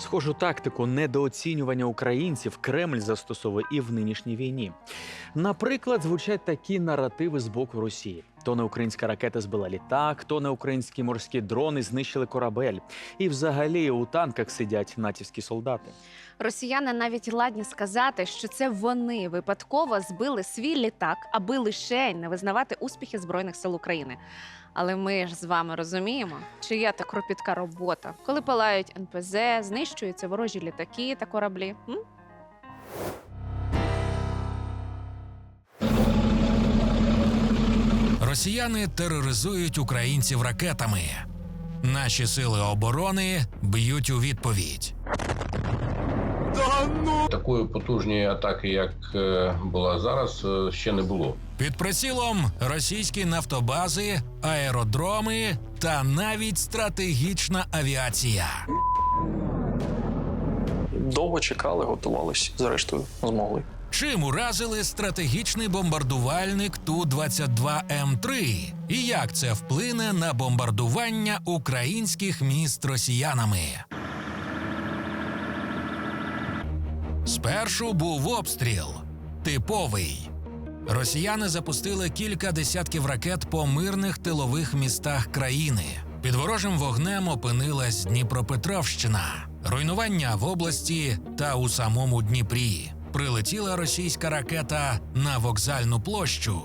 Схожу тактику недооцінювання українців Кремль застосовує і в нинішній війні. Наприклад, звучать такі наративи з боку Росії: то не українська ракета збила літак, то не українські морські дрони знищили корабель. І взагалі у танках сидять натівські солдати. Росіяни навіть ладні сказати, що це вони випадково збили свій літак, аби лише не визнавати успіхи збройних сил України. Але ми ж з вами розуміємо, чия та кропітка робота, коли палають НПЗ, знищуються ворожі літаки та кораблі. М? Росіяни тероризують українців ракетами. Наші сили оборони б'ють у відповідь. Такої потужної атаки, як е, була зараз, е, ще не було. Під прицілом російські нафтобази, аеродроми та навіть стратегічна авіація. Довго чекали, готувалися, зрештою змогли. Чим уразили стратегічний бомбардувальник Ту-22 М3? І як це вплине на бомбардування українських міст росіянами? Спершу був обстріл типовий. Росіяни запустили кілька десятків ракет по мирних тилових містах країни. Під ворожим вогнем опинилась Дніпропетровщина, руйнування в області та у самому Дніпрі. Прилетіла російська ракета на вокзальну площу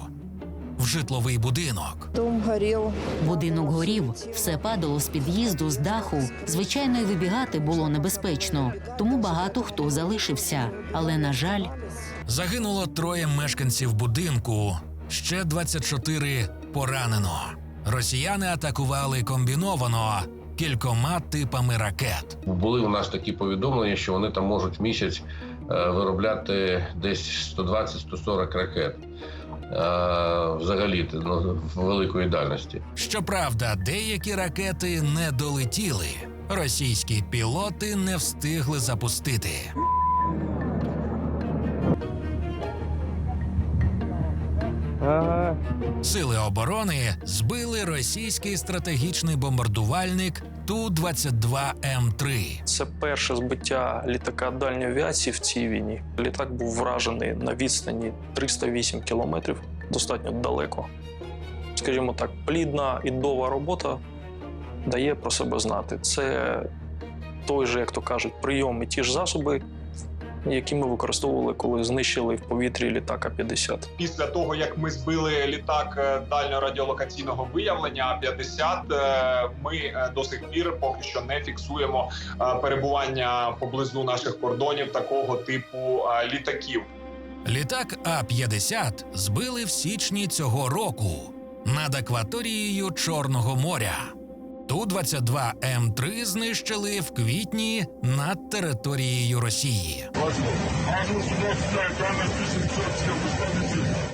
в житловий будинок. Дом горел. Будинок горів, все падало з під'їзду, з даху. Звичайно, й вибігати було небезпечно, тому багато хто залишився. Але на жаль, Загинуло троє мешканців будинку, ще 24 поранено. Росіяни атакували комбіновано кількома типами ракет. Були у нас такі повідомлення, що вони там можуть в місяць е, виробляти десь 120-140 ракет. Е, Взагалі ну, великої дальності. Щоправда, деякі ракети не долетіли. Російські пілоти не встигли запустити. Сили оборони збили російський стратегічний бомбардувальник Ту-22 М3. Це перше збиття літака дальньої авіації в цій війні. Літак був вражений на відстані 308 кілометрів, достатньо далеко. Скажімо так, плідна і довга робота дає про себе знати. Це той же, як то кажуть, прийом і ті ж засоби, які ми використовували, коли знищили в повітрі літака 50 після того, як ми збили літак е, дальнього радіолокаційного виявлення А-50, е, ми е, до сих пір поки що не фіксуємо перебування поблизу наших кордонів такого типу літаків. Літак А-50 збили в січні цього року над акваторією Чорного моря. Ту-22 М3 знищили в квітні над територією Росії.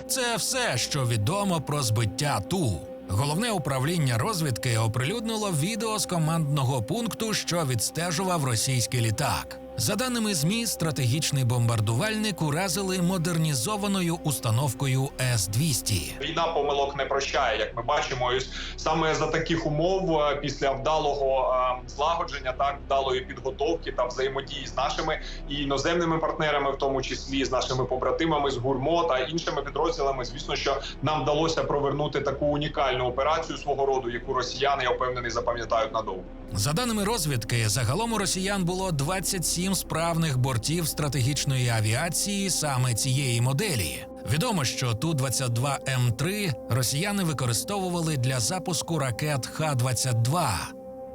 Це все, що відомо про збиття Ту. Головне управління розвідки оприлюднило відео з командного пункту, що відстежував російський літак. За даними ЗМІ, стратегічний бомбардувальник уразили модернізованою установкою С-200. Війна помилок не прощає, як ми бачимо, і саме за таких умов, е, після вдалого е, злагодження, так вдалої підготовки та взаємодії з нашими і іноземними партнерами, в тому числі з нашими побратимами з гурмо та іншими підрозділами. Звісно, що нам вдалося провернути таку унікальну операцію свого роду, яку росіяни я впевнений запам'ятають надовго. За даними розвідки, загалом у росіян було 27 справних бортів стратегічної авіації саме цієї моделі. Відомо, що Ту-22 М3 росіяни використовували для запуску ракет Х-22,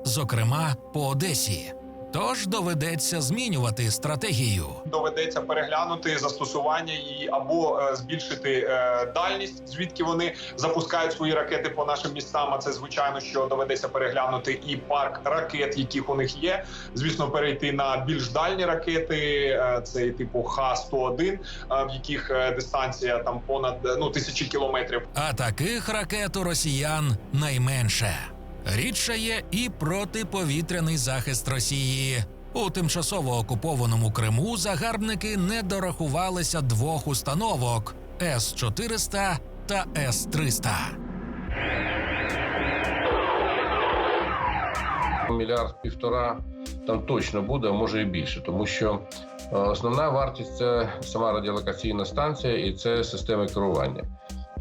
зокрема по Одесі. Тож доведеться змінювати стратегію. доведеться переглянути застосування і або е, збільшити е, дальність, звідки вони запускають свої ракети по нашим містам. А це звичайно, що доведеться переглянути і парк ракет, яких у них є. Звісно, перейти на більш дальні ракети. е, Це типу Х-101, е, в яких дистанція там понад ну тисячі кілометрів. А таких ракет у росіян найменше. Рідше є і протиповітряний захист Росії. У тимчасово окупованому Криму загарбники не дорахувалися двох установок С-400 та С-300. Мільярд півтора там точно буде, а може і більше, тому що е, основна вартість це сама радіолокаційна станція і це системи керування.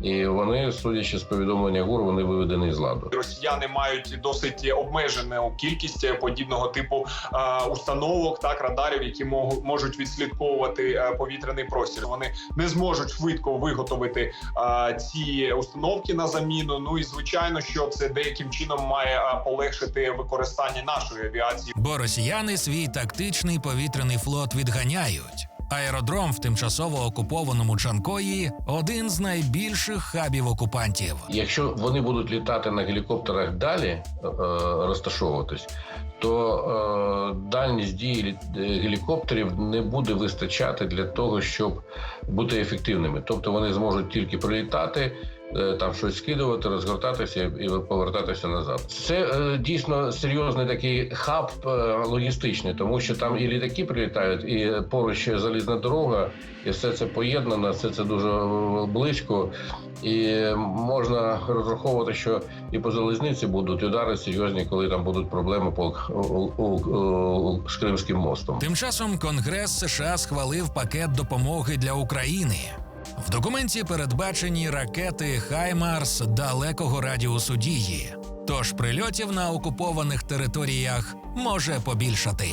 І вони, судячи з повідомлення ГУР, вони виведені з ладу. Росіяни мають досить обмежену кількість подібного типу е, установок, так радарів, які можуть відслідковувати е, повітряний простір. Вони не зможуть швидко виготовити е, ці установки на заміну. Ну і звичайно, що це деяким чином має полегшити використання нашої авіації. Бо росіяни свій тактичний повітряний флот відганяють. Аеродром в тимчасово окупованому Чанкої один з найбільших хабів окупантів. Якщо вони будуть літати на гелікоптерах далі, е, розташовуватись, то е, дальність дії лі- гелікоптерів не буде вистачати для того, щоб бути ефективними. Тобто вони зможуть тільки прилітати. Е, Там щось скидувати, розгортатися і повертатися назад. Це е, дійсно серйозний такий хаб е, логістичний, тому що там і літаки прилітають, і поруч залізна дорога, і все це поєднано, все це дуже близько. І можна розраховувати, що і по залізниці будуть удари серйозні, коли там будуть проблеми по з Кримським мостом. Тим часом Конгрес США схвалив пакет допомоги для України. В документі передбачені ракети Хаймарс далекого радіусу дії. Тож прильотів на окупованих територіях може побільшати.